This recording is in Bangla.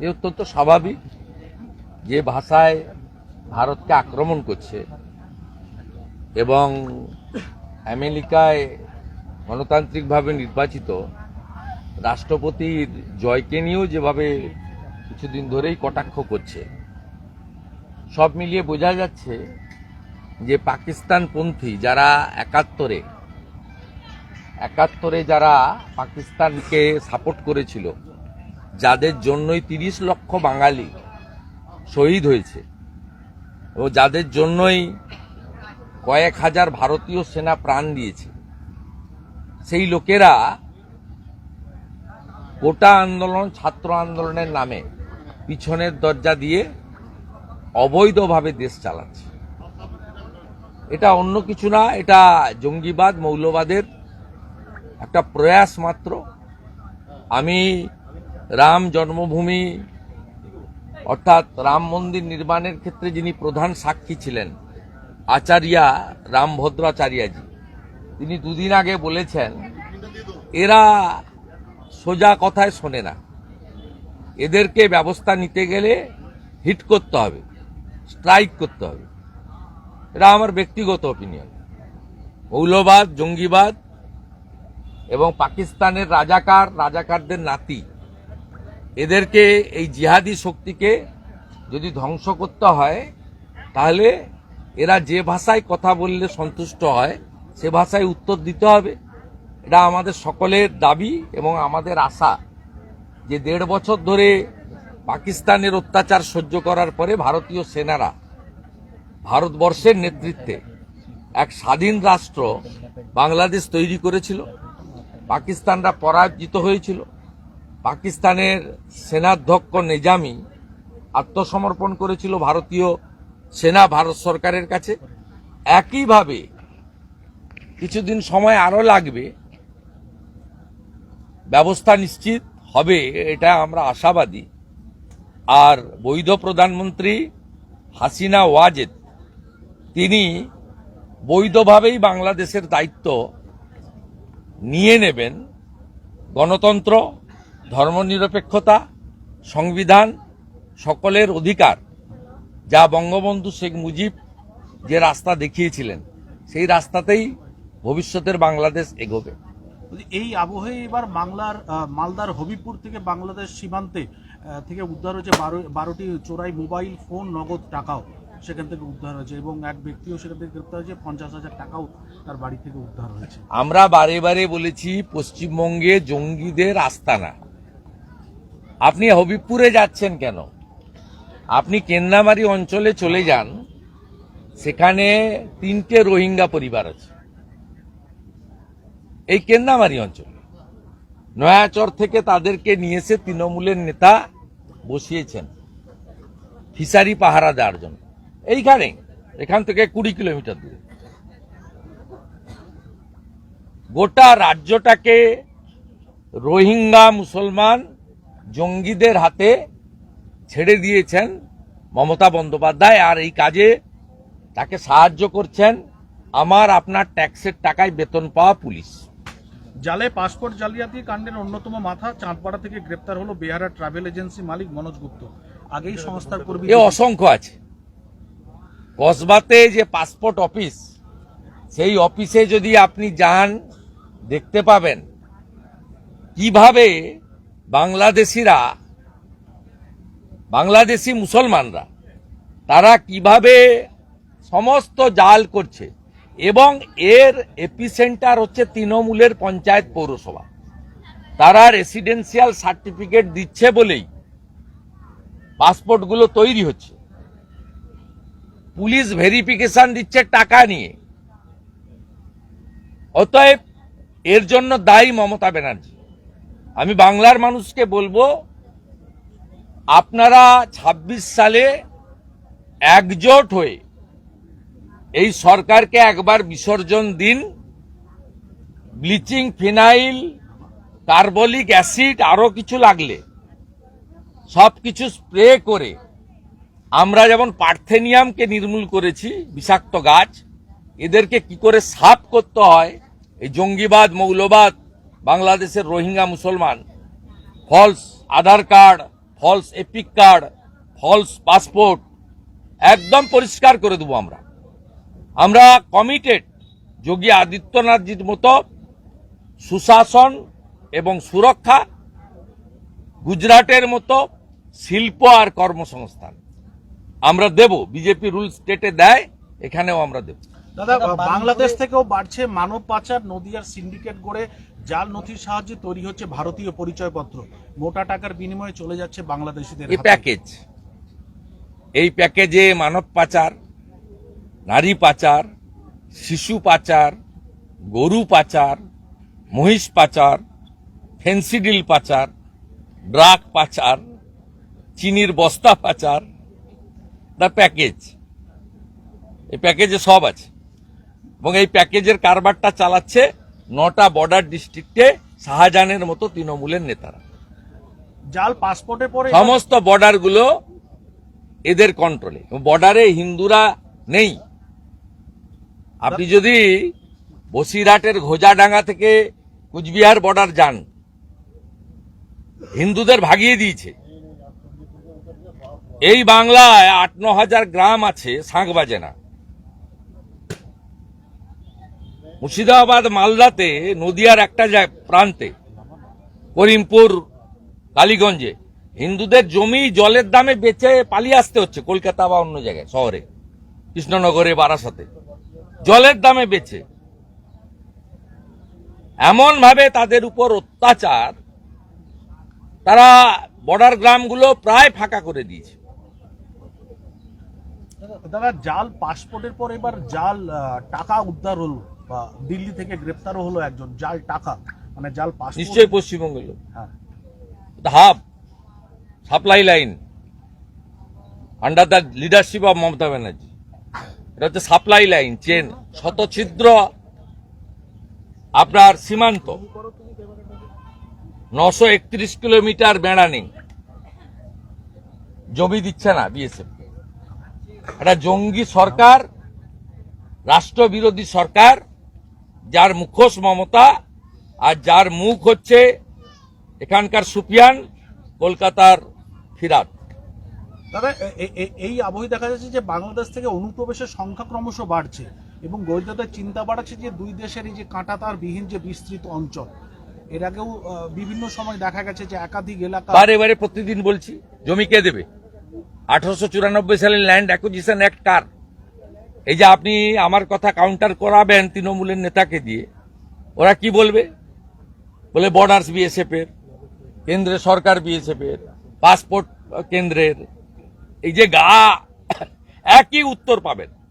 এ অত্যন্ত স্বাভাবিক যে ভাষায় ভারতকে আক্রমণ করছে এবং আমেরিকায় গণতান্ত্রিকভাবে নির্বাচিত রাষ্ট্রপতির জয়কে নিয়েও যেভাবে কিছুদিন ধরেই কটাক্ষ করছে, সব মিলিয়ে বোঝা যাচ্ছে যে পাকিস্তানপন্থী যারা একাত্তরে একাত্তরে যারা পাকিস্তানকে সাপোর্ট করেছিল যাদের জন্যই তিরিশ লক্ষ বাঙালি শহীদ হয়েছে ও যাদের জন্যই কয়েক হাজার ভারতীয় সেনা প্রাণ দিয়েছে, সেই লোকেরা গোটা আন্দোলন, ছাত্র আন্দোলনের নামে পিছনের দরজা দিয়ে অবৈধভাবে দেশ চালাচ্ছে। এটা অন্য কিছু না, এটা জঙ্গিবাদ, মৌলবাদের একটা প্রয়াস মাত্র। আমি রাম জন্মভূমি, অর্থাৎ রাম মন্দির নির্মাণের ক্ষেত্রে যিনি প্রধান সাক্ষী ছিলেন, আচার্যা রামভদ্রাচার্যাজি, তিনি দুদিন আগে বলেছেন, এরা সোজা কথায় শোনে না। এদেরকে ব্যবস্থা নিতে গেলে হিট করতে হবে, স্ট্রাইক করতে হবে। এটা আমার ব্যক্তিগত অপিনিয়ন মৌলবাদ, জঙ্গিবাদ এবং পাকিস্তানের রাজাকার, রাজাকারদের নাতি এদেরকে, এই জিহাদি শক্তিকে যদি ধ্বংস করতে হয়, তাহলে এরা যে ভাষায় কথা বললে সন্তুষ্ট হয়, সে ভাষায় উত্তর দিতে হবে। এটা আমাদের সকলের দাবি এবং আমাদের আশা যে দেড় বছর ধরে পাকিস্তানের অত্যাচার সহ্য করার পরে ভারতীয় সেনারা ভারতবর্ষের নেতৃত্বে এক স্বাধীন রাষ্ট্র বাংলাদেশ তৈরি করেছিল। পাকিস্তানরা পরাজিত হয়েছিল। পাকিস্তানের সেনাধ্যক্ষ নিজামি আত্মসমর্পণ করেছিল ভারতীয় সেনা ভারত সরকারের কাছে। একইভাবে কিছুদিন সময় আরও লাগবে, ব্যবস্থা নিশ্চিত হবে, এটা আমরা আশাবাদী। আর বৈধ প্রধানমন্ত্রী হাসিনা ওয়াজেদ, তিনি বৈধভাবেই বাংলাদেশের দায়িত্ব নিয়ে নেবেন গণতন্ত্র ধর্মনিরপেক্ষতা সংবিধান সকলের অধিকার যা বঙ্গবন্ধু শেখ মুজিব যে রাস্তা দেখিয়েছিলেন সেই রাস্তাতেই ভবিষ্যতের বাংলাদেশ এগোবে। এই আবহে এবার বাংলার মালদার হবিপুর থেকে বাংলাদেশ সীমান্তে থেকে উদ্ধার হয়েছে বারো বারোটি চোরাই মোবাইল ফোন নগদ টাকাও সেখান থেকে উদ্ধার হয়েছে এবং এক ব্যক্তিও সেখান থেকে গ্রেপ্তার হয়েছে পঞ্চাশ হাজার টাকাও তার বাড়ি থেকে উদ্ধার হয়েছে। আমরা বারে বারে বলেছি পশ্চিমবঙ্গে জঙ্গিদের আস্তানা। আপনি হবিবপুরে যাচ্ছেন কেন? আপনি কেন্নামারি অঞ্চলে চলে যান, সেখানে তিনটে রোহিঙ্গা পরিবার আছে। এই কেন্নামারি অঞ্চলে। নয়াচর থেকে তাদেরকে নিয়ে এসে তৃণমূলের নেতা বসিয়েছেন। ফিসারি পাহারা দেওয়ার জন্য। এইখানে, এখান থেকে কুড়ি কিলোমিটার দূরে। গোটা রাজ্যটাকে রোহিঙ্গা মুসলমান জঙ্গিদের হাতে ছেড়ে দিয়েছেন মমতা বন্দ্যোপাধ্যায় আর এই কাজে তাকে সাহায্য করছেন আমার আপনার ট্যাক্সের টাকায় বেতন পাওয়া পুলিশ। জালে পাসপোর্ট জালিয়াতি কাণ্ডের অন্যতম মাথা চাঁদপাড়া থেকে গ্রেপ্তার হলো বেহারা ট্রাভেল এজেন্সি মালিক মনোজ গুপ্ত। আগেই সংস্থার কর্মী এ অসংখ্য আছে। কসবাতে যে পাসপোর্ট অফিস সেই অফিসে যদি আপনি যান দেখতে পাবেন কীভাবে বাংলাদেশিরা, বাংলাদেশি মুসলমানরা, তারা কীভাবে সমস্ত জাল করছে এবং এর এপিসেন্টার হচ্ছে তৃণমূলের পঞ্চায়েত পৌরসভা। তারা রেসিডেন্সিয়াল সার্টিফিকেট দিচ্ছে বলেই পাসপোর্টগুলো তৈরি হচ্ছে। পুলিশ ভেরিফিকেশন দিচ্ছে টাকা নিয়ে। অতএব এর জন্য দায়ী মমতা ব্যানার্জি। আমি বাংলার মানুষকে বলব, আপনারা ২৬ সালে একজোট হয়ে এই সরকারকে একবার বিসর্জন দিন। ব্লিচিং ফিনাইল, কার্বলিক অ্যাসিড, আরও কিছু লাগলে। সব কিছু স্প্রে করে আমরা যেমন পার্থেনিয়ামকে নির্মূল করেছি, বিষাক্ত গাছ, এদেরকে কি করে সাফ করতে হয়? এই জঙ্গিবাদ, মৌলবাদ বাংলাদেশের রোহিঙ্গা মুসলমান false Aadhaar card false EPIC card false passport একদম পরিষ্কার করে দেবো আমরা। আমরা কমিটেড যোগী আদিত্যনাথজির মতো সুশাসন এবং সুরক্ষা গুজরাটের মতো শিল্প আর কর্মসংস্থান। আমরা দেব, বিজেপি রুল স্টেটে দেয়, এখানেও আমরা দেব। দাদা বাংলাদেশ থেকেও বাড়ছে মানব পাচার নদিয়ার সিন্ডিকেট গড়ে জাল নথির সাহায্যে তৈরি হচ্ছে ভারতীয় পরিচয়পত্র। মোটা টাকার বিনিময়ে চলে যাচ্ছে বাংলাদেশিদের এই প্যাকেজ এই প্যাকেজে মানব পাচার নারী পাচার শিশু পাচার গরু পাচার মহিষ পাচার ফেন্সিডিল পাচার ড্রাগ পাচার চিনির বস্তা পাচার দ্য প্যাকেজ এই প্যাকেজে সব আছে। এবং এই প্যাকেজের কারবারটা চালাচ্ছে নটা বর্ডার ডিস্ট্রিক্টে শাহজাহানের মতো তৃণমূলের নেতারা। জাল পাসপোর্টের পরে সমস্ত বর্ডারগুলো এদের কন্ট্রোলে বর্ডারে হিন্দুরা নেই। আপনি যদি বসিরহাটের ঘোজাডাঙ্গা থেকে কুচবিহার বর্ডার যান হিন্দুদের ভাগিয়ে দিয়েছে। এই বাংলায় আট ন হাজার গ্রাম আছে শাঁখ বাজে না মুর্শিদাবাদ মালদাতে, নদিয়ার একটা প্রান্তে, করিমপুর, কালীগঞ্জে, হিন্দুদের জমি জলের দামে বেচে পালিয়ে আসতে হচ্ছে কলকাতা বা অন্য জায়গায়, শহরে, কৃষ্ণনগরে, বারাসাতে। জলের দামে বেচে। এমন ভাবে তাদের উপর অত্যাচার, তারা বর্ডার গ্রামগুলো প্রায় ফাঁকা করে দিয়েছে। দাদা, জাল, পাসপোর্টের পর এবার জাল টাকা উদ্ধার হলো। বা দিল্লি থেকে গ্রেপ্তারও হলো একজন জাল টাকা মানে জাল পাসপোর্ট। নিশ্চয়ই পশ্চিমবঙ্গের লোক। হ্যাঁ। Hub supply line under the leadership of Mamata Banerjee. এটা হচ্ছে সাপ্লাই লাইন চেন শতছিদ্র আপনার সীমান্ত। নশো একত্রিশ কিলোমিটার বেড়ানি জমি দিচ্ছে না বিএসএফ একটা জঙ্গি সরকার রাষ্ট্রবিরোধী সরকার যার মুখোশ মমতা আর যার মুখ হচ্ছে এখানকার সুপিয়ান কলকাতার ফিরাত দাদা এই আবহে দেখা যাচ্ছে যে বাংলাদেশ থেকে অনুপ্রবেশের সংখ্যা ক্রমশ বাড়ছে এবং গোয়েন্দাদের চিন্তা বাড়াচ্ছে যে দুই দেশের এই যে কাঁটাতার বিহীন যে বিস্তৃত অঞ্চল এর আগেও বিভিন্ন সময় দেখা গেছে যে একাধিক এলাকা বারে বারে প্রতিদিন বলছি জমি কে দেবে? আঠারোশো চুরানব্বই সালের ল্যান্ড অ্যাকুজিশন অ্যাক্ট কার? এই যে আপনি আমার কথা কাউন্টার করাবেন তৃণমূলের নেতাকে দিয়ে, ওরা কি বলবে? বলে বর্ডার্স বিএসএফ এর, কেন্দ্রের সরকার বিএসএফের পাসপোর্ট কেন্দ্রের, এই যে গা, একই উত্তর পাবেন।